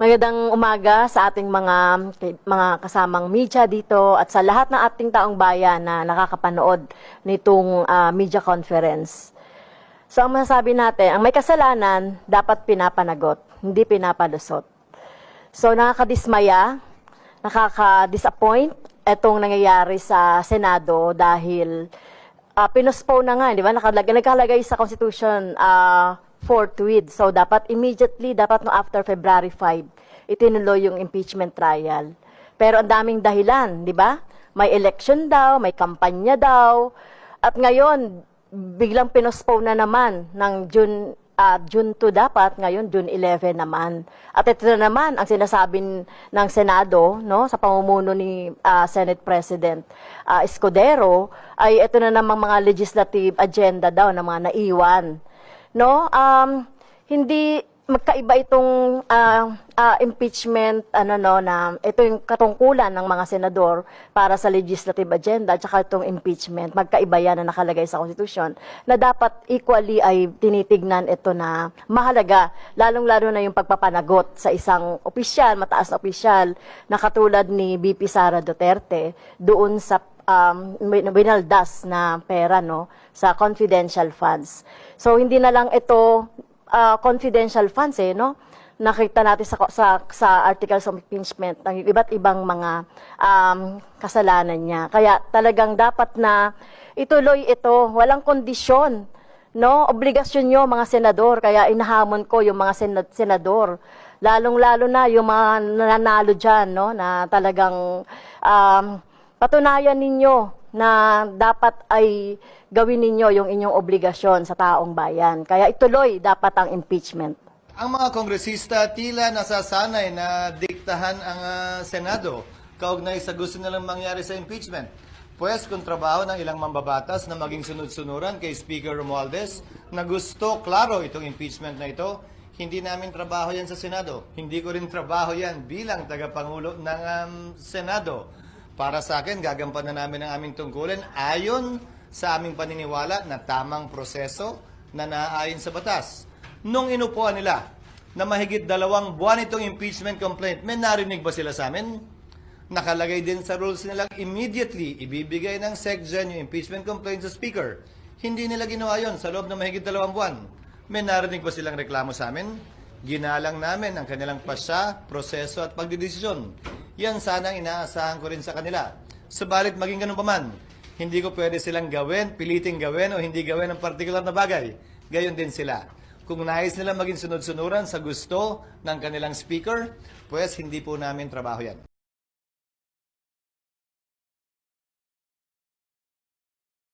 Magandang umaga sa ating mga mga kasamang media dito at sa lahat ng ating taong bayan na nakakapanood nitong ah, media conference. So ang masasabi natin, ang may kasalanan dapat pinapanagot, hindi pinapalusot. So nakakadismaya, nakaka-disappoint itong nangyayari sa Senado dahil uh, pinospone na nga, di ba? Nakalagay, nagkalagay sa Constitution uh, forthwith. So dapat immediately, dapat no after February 5, itinuloy yung impeachment trial. Pero ang daming dahilan, di ba? May election daw, may kampanya daw. At ngayon, biglang pinospone na naman ng June ah, June 2 dapat, ngayon June 11 naman. At ito na naman ang sinasabi ng Senado, no, sa pamumuno ni ah, Senate President ah, Escudero, ay ito na namang mga legislative agenda daw ng mga naiwan. No? Um, hindi magkaiba itong ah, ah, impeachment ano no na ito yung katungkulan ng mga senador para sa legislative agenda at saka itong impeachment magkaiba yan na nakalagay sa constitution na dapat equally ay tinitignan ito na mahalaga lalong-lalo na yung pagpapanagot sa isang opisyal mataas na opisyal na katulad ni BP Sara Duterte doon sa um, win- winaldas na pera no sa confidential funds. So hindi na lang ito uh, confidential funds eh no. Nakita natin sa sa, sa articles of impeachment ng iba't ibang mga um, kasalanan niya. Kaya talagang dapat na ituloy ito, walang kondisyon no obligasyon nyo mga senador kaya inahamon ko yung mga senad- senador lalong-lalo na yung mga nananalo diyan no na talagang um, patunayan ninyo na dapat ay gawin ninyo yung inyong obligasyon sa taong bayan. Kaya ituloy dapat ang impeachment. Ang mga kongresista tila nasasanay na diktahan ang ah, Senado kaugnay sa gusto nilang mangyari sa impeachment. Pwes kung trabaho ng ilang mambabatas na maging sunod-sunuran kay Speaker Romualdez na gusto klaro itong impeachment na ito, hindi namin trabaho yan sa Senado. Hindi ko rin trabaho yan bilang tagapangulo ng um, Senado. Para sa akin, gagampanan namin ang aming tungkulin ayon sa aming paniniwala na tamang proseso na naaayon sa batas. Nung inupuan nila na mahigit dalawang buwan itong impeachment complaint, may narinig ba sila sa amin? Nakalagay din sa rules nilang immediately ibibigay ng SecGen yung impeachment complaint sa Speaker. Hindi nila ginawa yon sa loob ng mahigit dalawang buwan. May narinig ba silang reklamo sa amin? Ginalang namin ang kanilang pasya, proseso at pagdidesisyon. Yan sana ang inaasahan ko rin sa kanila. Subalit maging ganun pa man, hindi ko pwede silang gawin, piliting gawin o hindi gawin ang partikular na bagay. Gayon din sila. Kung nais nila maging sunod-sunuran sa gusto ng kanilang speaker, pues hindi po namin trabaho yan.